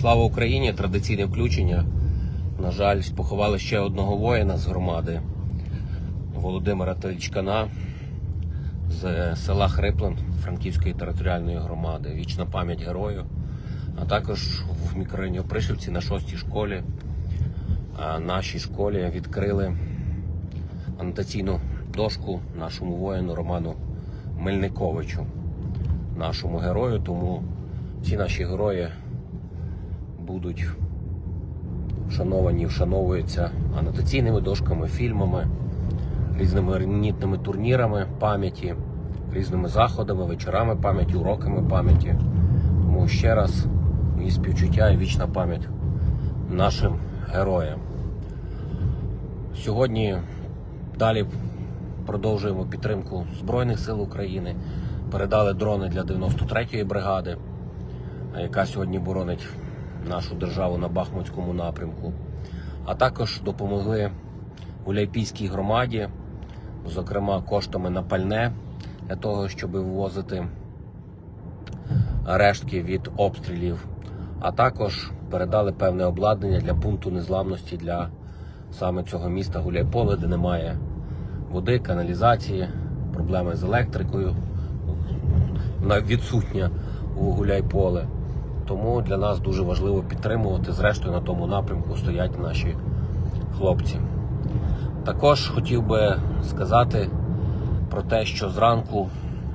Слава Україні! Традиційне включення. На жаль, поховали ще одного воїна з громади Володимира Толічкана з села Хриплин Франківської територіальної громади. Вічна пам'ять герою. А також в мікрорайоні Опришівці на шостій школі, нашій школі відкрили анотаційну дошку нашому воїну Роману Мельниковичу, нашому герою. Тому всі наші герої будуть вшановані, вшановуються анотаційними дошками, фільмами, різними різноманітними турнірами пам'яті, різними заходами, вечорами пам'яті, уроками пам'яті. Тому ще раз мої співчуття і вічна пам'ять нашим героям. Сьогодні далі продовжуємо підтримку Збройних сил України. Передали дрони для 93-ї бригади, яка сьогодні боронить нашу державу на Бахмутському напрямку. А також допомогли Гуляйпійській громаді, зокрема коштами на пальне для того, щоб вивозити рештки від обстрілів, а також передали певне обладнання для пункту незламності для саме цього міста Гуляйполе, де немає води, каналізації, проблеми з електрикою, вона відсутня у Гуляйполе. Тому для нас дуже важливо підтримувати. Зрештою, на тому напрямку стоять наші хлопці. Також хотів би сказати про те, що зранку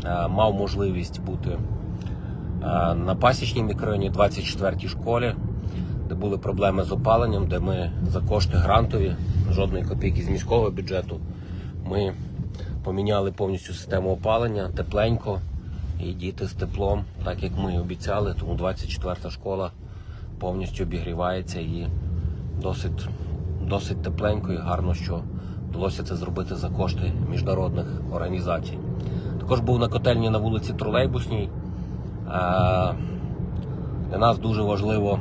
е, мав можливість бути е, на пасічній мікрорайоні 24-й школі, де були проблеми з опаленням, де ми за кошти грантові, жодної копійки з міського бюджету, ми поміняли повністю систему опалення, тепленько і діти з теплом, так як ми і обіцяли. Тому 24-та школа повністю обігрівається і досить, досить тепленько і гарно, що вдалося це зробити за кошти міжнародних організацій. Також був на котельні на вулиці Тролейбусній. Е, Для нас дуже важливо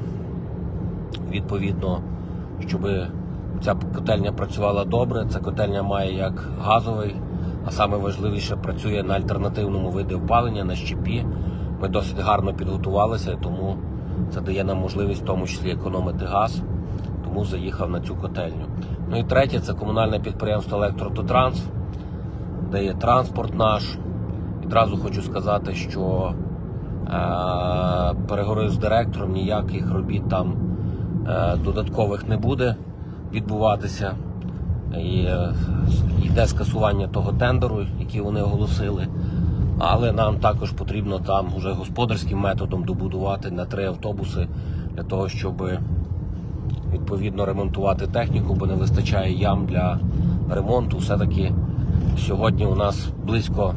відповідно, щоб ця котельня працювала добре. Ця котельня має як газовий, а саме важливіше працює на альтернативному виді опалення, на щепі. Ми досить гарно підготувалися, тому це дає нам можливість в тому числі економити газ. Тому заїхав на цю котельню. Ну і третє це комунальне підприємство Електрототранс, де є транспорт наш. Відразу хочу сказати, що е, переговорив з директором, ніяких робіт там е, додаткових не буде відбуватися. І е, йде скасування того тендеру, який вони оголосили. Але нам також потрібно там вже господарським методом добудувати на три автобуси для того, щоб відповідно ремонтувати техніку, бо не вистачає ям для ремонту. Все-таки сьогодні у нас близько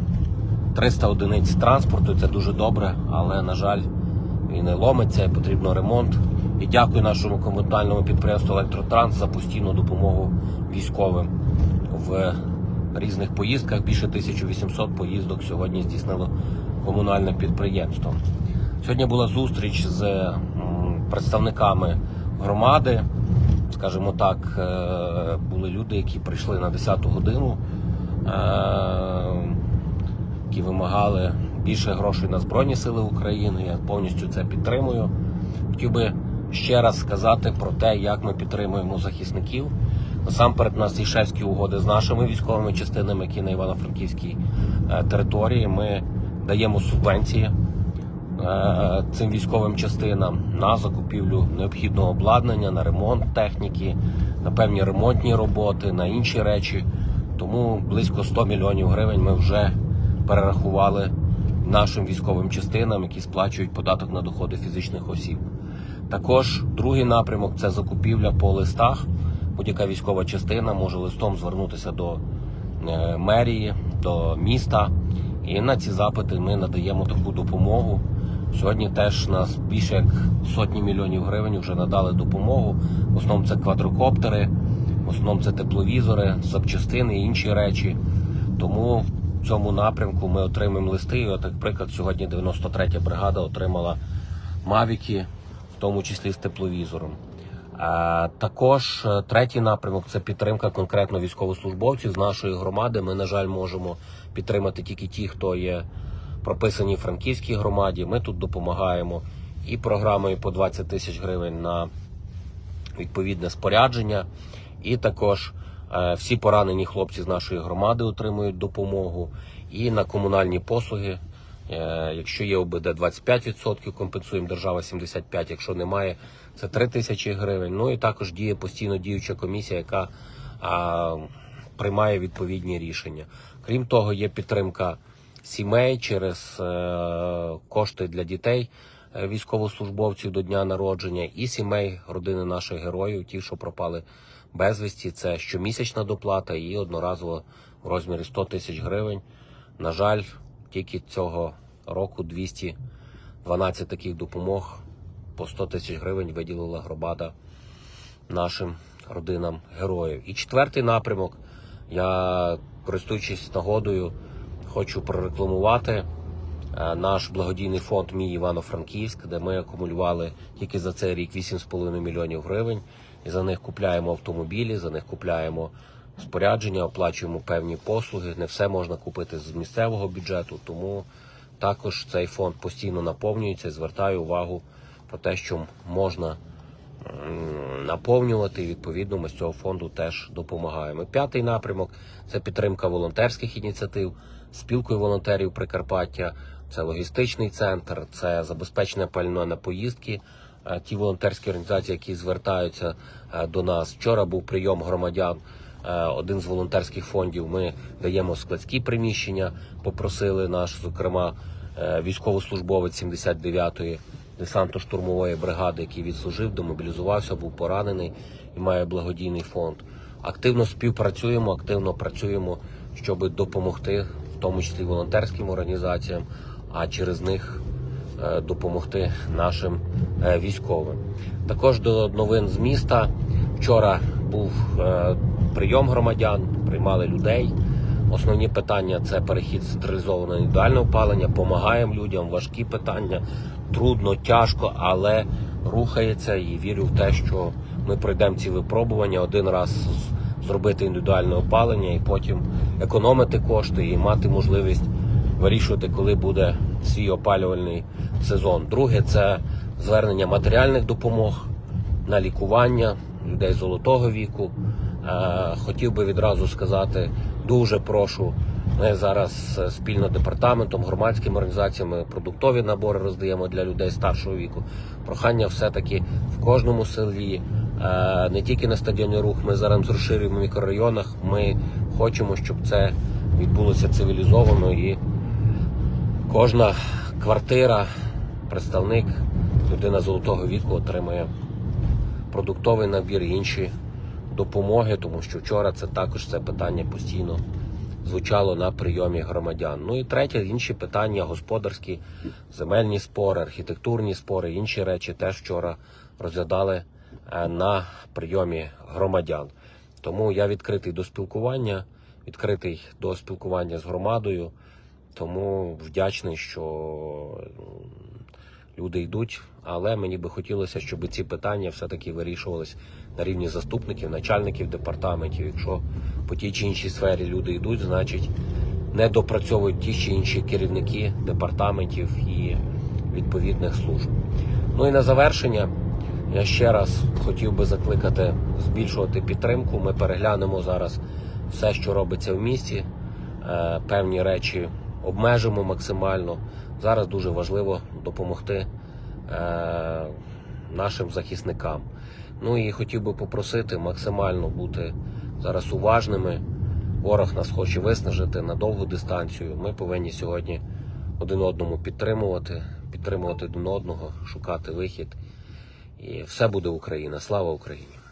300 одиниць транспорту. Це дуже добре, але на жаль, він не ломиться, і потрібно ремонт. І дякую нашому комунальному підприємству Електротранс за постійну допомогу військовим в різних поїздках. Більше 1800 поїздок сьогодні здійснило комунальне підприємство. Сьогодні була зустріч з представниками громади. Скажімо так, е, були люди, які прийшли на 10 годину, е, які вимагали більше грошей на Збройні Сили України. Я повністю це підтримую. Хотів би ще раз сказати про те, як ми підтримуємо захисників. Насамперед, у нас шефські угоди з нашими військовими частинами, які на Івано-Франківській е, території. Ми даємо субвенції е, цим військовим частинам на закупівлю необхідного обладнання, на ремонт техніки, на певні ремонтні роботи, на інші речі. Тому близько 100 мільйонів гривень ми вже перерахували нашим військовим частинам, які сплачують податок на доходи фізичних осіб. Також другий напрямок це закупівля по листах. Будь-яка військова частина може листом звернутися до е, мерії, до міста. І на ці запити ми надаємо таку допомогу. Сьогодні теж нас більше як сотні мільйонів гривень вже надали допомогу. В основному це квадрокоптери, в основному це тепловізори, запчастини і інші речі. Тому в цьому напрямку ми отримаємо листи. І от, як сьогодні 93-я бригада отримала мавіки, в тому числі з тепловізором. Також е, третій напрямок це підтримка конкретно військовослужбовців з нашої громади. Ми, на жаль, можемо підтримати тільки ті, хто є прописані в франківській громаді. Ми тут допомагаємо і програмою по 20 тисяч гривень на відповідне спорядження. І також е, всі поранені хлопці з нашої громади отримують допомогу. І на комунальні послуги, якщо є ОБД 25%, компенсуємо держава 75%, якщо немає, це 3 тисячі гривень. Ну і також діє постійно діюча комісія, яка а, приймає відповідні рішення. Крім того, є підтримка сімей через е, кошти для дітей е, військовослужбовців до дня народження і сімей родини наших героїв, ті, що пропали безвісті. Це щомісячна доплата і одноразово в розмірі 100 тисяч гривень. На жаль, тільки цього року 212 таких допомог по 100 тисяч гривень виділила громада нашим родинам героїв. І четвертий напрямок. Я, користуючись нагодою, хочу прорекламувати е, наш благодійний фонд Мій Івано-Франківськ, де ми акумулювали тільки за цей рік 8,5 мільйонів гривень. І за них купляємо автомобілі, за них купляємо спорядження, оплачуємо певні послуги. Не все можна купити з місцевого бюджету, тому також цей фонд постійно наповнюється. Звертаю увагу про те, що можна наповнювати. і, Відповідно, ми з цього фонду теж допомагаємо. П'ятий напрямок це підтримка волонтерських ініціатив, спілкою волонтерів Прикарпаття, це логістичний центр, це забезпечення пального на поїздки. Е, Ті волонтерські організації, які звертаються е, до нас. Вчора був прийом громадян. Е, Один з волонтерських фондів. Ми даємо складські приміщення. Попросили наш, зокрема, е, військовослужбовець 79-ї десантно-штурмової бригади, який відслужив, демобілізувався, був поранений і має благодійний фонд. Активно співпрацюємо, активно працюємо, щоб допомогти, в тому числі волонтерським організаціям, а через них е, допомогти нашим військовим. Також до новин з міста. Вчора був прийом громадян, приймали людей. Основні питання це перехід централізованого індивідуальне опалення. Помагаємо людям. Важкі питання, трудно, тяжко, але рухається і вірю в те, що ми пройдемо ці випробування один раз зробити індивідуальне опалення і потім економити кошти і мати можливість вирішувати, коли буде свій опалювальний сезон. Друге це звернення матеріальних допомог на лікування людей золотого віку. Е, Хотів би відразу сказати, дуже прошу. Ми зараз е, спільно департаментом, громадськими організаціями продуктові набори роздаємо для людей старшого віку. Прохання все-таки в кожному селі, е, не тільки на стадіоні рух. Ми зараз розширюємо в мікрорайонах. Ми хочемо, щоб це відбулося цивілізовано і кожна квартира, представник, людина золотого віку отримає продуктовий набір інші допомоги, тому що вчора це також це питання постійно звучало на прийомі громадян. Ну і третє, інші питання господарські, земельні спори, архітектурні спори, інші речі теж вчора розглядали е, на прийомі громадян. Тому я відкритий до спілкування, відкритий до спілкування з громадою. Тому вдячний, що м, люди йдуть. Але мені би хотілося, щоб ці питання все-таки вирішувались на рівні заступників, начальників департаментів. Якщо по тій чи іншій сфері люди йдуть, значить не допрацьовують ті чи інші керівники департаментів і відповідних служб. Ну і на завершення я ще раз хотів би закликати збільшувати підтримку. Ми переглянемо зараз все, що робиться в місті. Е, Певні речі обмежимо максимально. Зараз дуже важливо допомогти е, нашим захисникам. Ну і хотів би попросити максимально бути зараз уважними. Ворог нас хоче виснажити на довгу дистанцію. Ми повинні сьогодні один одному підтримувати, підтримувати один одного, шукати вихід. І все буде Україна. Слава Україні!